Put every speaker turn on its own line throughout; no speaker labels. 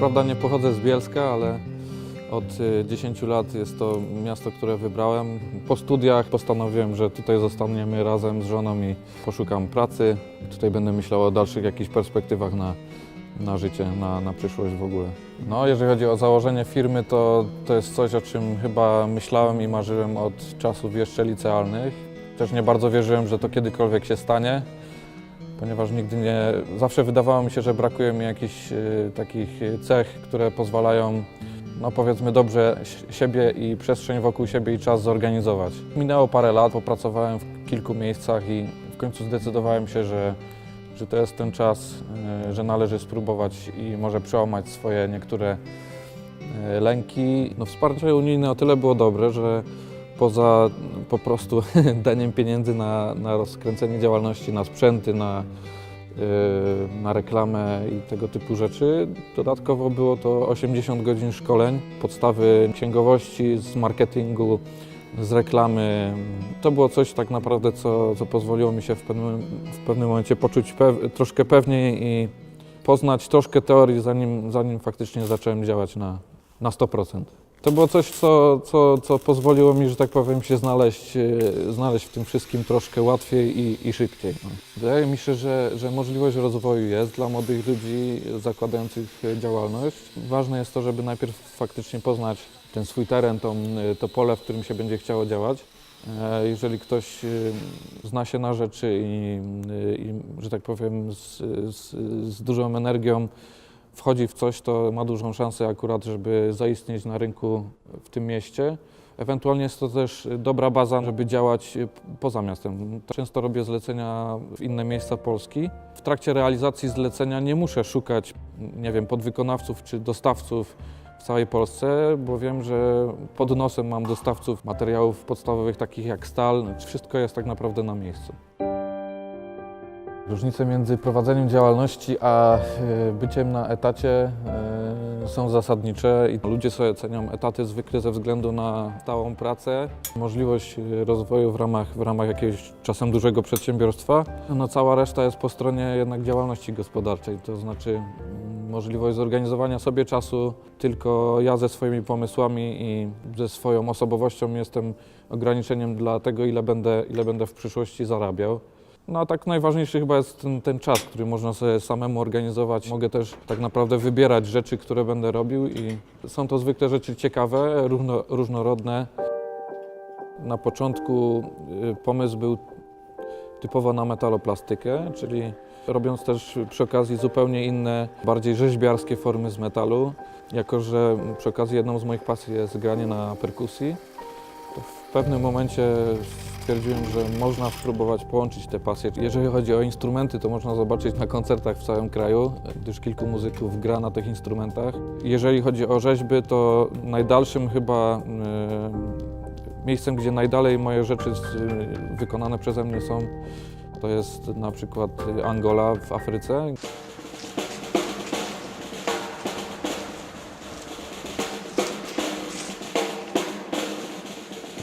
prawda nie pochodzę z Bielska, ale od y, 10 lat jest to miasto, które wybrałem. Po studiach postanowiłem, że tutaj zostaniemy razem z żoną i poszukam pracy. Tutaj będę myślał o dalszych jakichś perspektywach na, na życie, na, na przyszłość w ogóle. No, jeżeli chodzi o założenie firmy, to, to jest coś, o czym chyba myślałem i marzyłem od czasów jeszcze licealnych. Też nie bardzo wierzyłem, że to kiedykolwiek się stanie ponieważ nigdy nie. Zawsze wydawało mi się, że brakuje mi jakichś y, takich cech, które pozwalają, no powiedzmy, dobrze si- siebie i przestrzeń wokół siebie i czas zorganizować. Minęło parę lat, popracowałem w kilku miejscach i w końcu zdecydowałem się, że, że to jest ten czas, y, że należy spróbować i może przełamać swoje niektóre y, lęki. No, wsparcie unijne o tyle było dobre, że poza po prostu daniem pieniędzy na, na rozkręcenie działalności, na sprzęty, na, yy, na reklamę i tego typu rzeczy. Dodatkowo było to 80 godzin szkoleń, podstawy księgowości, z marketingu, z reklamy. To było coś tak naprawdę, co, co pozwoliło mi się w pewnym, w pewnym momencie poczuć pew, troszkę pewniej i poznać troszkę teorii, zanim, zanim faktycznie zacząłem działać na, na 100%. To było coś, co, co, co pozwoliło mi, że tak powiem, się znaleźć, e, znaleźć w tym wszystkim troszkę łatwiej i, i szybciej. No. Wydaje mi się, że, że możliwość rozwoju jest dla młodych ludzi zakładających działalność. Ważne jest to, żeby najpierw faktycznie poznać ten swój teren, tą, to pole, w którym się będzie chciało działać. E, Jeżeli ktoś e, zna się na rzeczy i, i że tak powiem, z, z, z dużą energią wchodzi w coś, to ma dużą szansę akurat, żeby zaistnieć na rynku w tym mieście. Ewentualnie jest to też dobra baza, żeby działać poza miastem. Często robię zlecenia w inne miejsca Polski. W trakcie realizacji zlecenia nie muszę szukać, nie wiem, podwykonawców czy dostawców w całej Polsce, bo wiem, że pod nosem mam dostawców materiałów podstawowych takich jak stal. Wszystko jest tak naprawdę na miejscu. Różnice między prowadzeniem działalności a e, byciem na etacie e, są zasadnicze i ludzie sobie cenią etaty zwykle ze względu na stałą pracę, możliwość e, rozwoju w ramach, w ramach jakiegoś czasem dużego przedsiębiorstwa. No cała reszta jest po stronie jednak działalności gospodarczej, to znaczy mm, możliwość zorganizowania sobie czasu. Tylko ja ze swoimi pomysłami i ze swoją osobowością jestem ograniczeniem dla tego, ile będę, ile będę w przyszłości zarabiał. No a tak najważniejszy chyba jest ten, ten czas, który można sobie samemu organizować. Mogę też tak naprawdę wybierać rzeczy, które będę robił i są to zwykle rzeczy ciekawe, różno, różnorodne. Na początku y, pomysł był typowo na metaloplastykę, czyli robiąc też przy okazji zupełnie inne, bardziej rzeźbiarskie formy z metalu. Jako, że przy okazji jedną z moich pasji jest granie na perkusji, to w pewnym momencie stwierdziłem, że można spróbować połączyć te pasje. Jeżeli chodzi o instrumenty, to można zobaczyć na koncertach w całym kraju, gdyż kilku muzyków gra na tych instrumentach. Jeżeli chodzi o rzeźby, to najdalszym chyba e, miejscem, gdzie najdalej moje rzeczy z, wykonane przeze mnie są, to jest na przykład Angola w Afryce.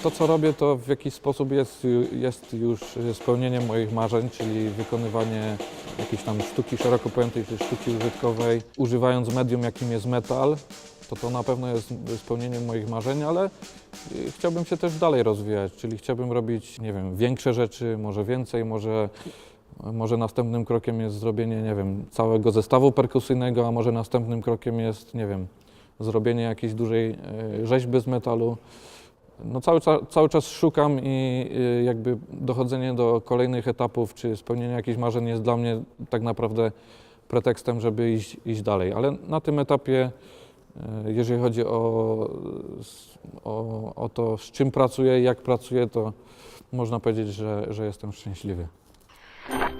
To, co robię, to w jakiś sposób jest, jest już spełnieniem moich marzeń, czyli wykonywanie jakiejś tam sztuki szeroko pojętej, czy sztuki użytkowej, używając medium, jakim jest metal. To to na pewno jest spełnieniem moich marzeń, ale y, chciałbym się też dalej rozwijać, czyli chciałbym robić, nie wiem, większe rzeczy, może więcej, może, może następnym krokiem jest zrobienie, nie wiem, całego zestawu perkusyjnego, a może następnym krokiem jest, nie wiem, zrobienie jakiejś dużej y, rzeźby z metalu. No cały, cały czas szukam i y, jakby dochodzenie do kolejnych etapów czy spełnienie jakichś marzeń jest dla mnie tak naprawdę pretekstem, żeby iść, iść dalej. Ale na tym etapie, y, jeżeli chodzi o, o, o to, z czym pracuję jak pracuję, to można powiedzieć, że, że jestem szczęśliwy.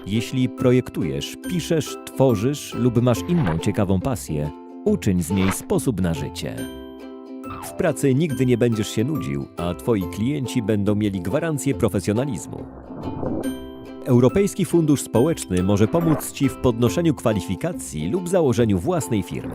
Jeśli projektujesz, piszesz, tworzysz lub masz inną ciekawą pasję, uczyń z niej sposób na życie. W pracy nigdy nie będziesz się nudził, a Twoi klienci będą mieli gwarancję profesjonalizmu. Europejski Fundusz Społeczny może pomóc Ci w podnoszeniu kwalifikacji lub założeniu własnej firmy.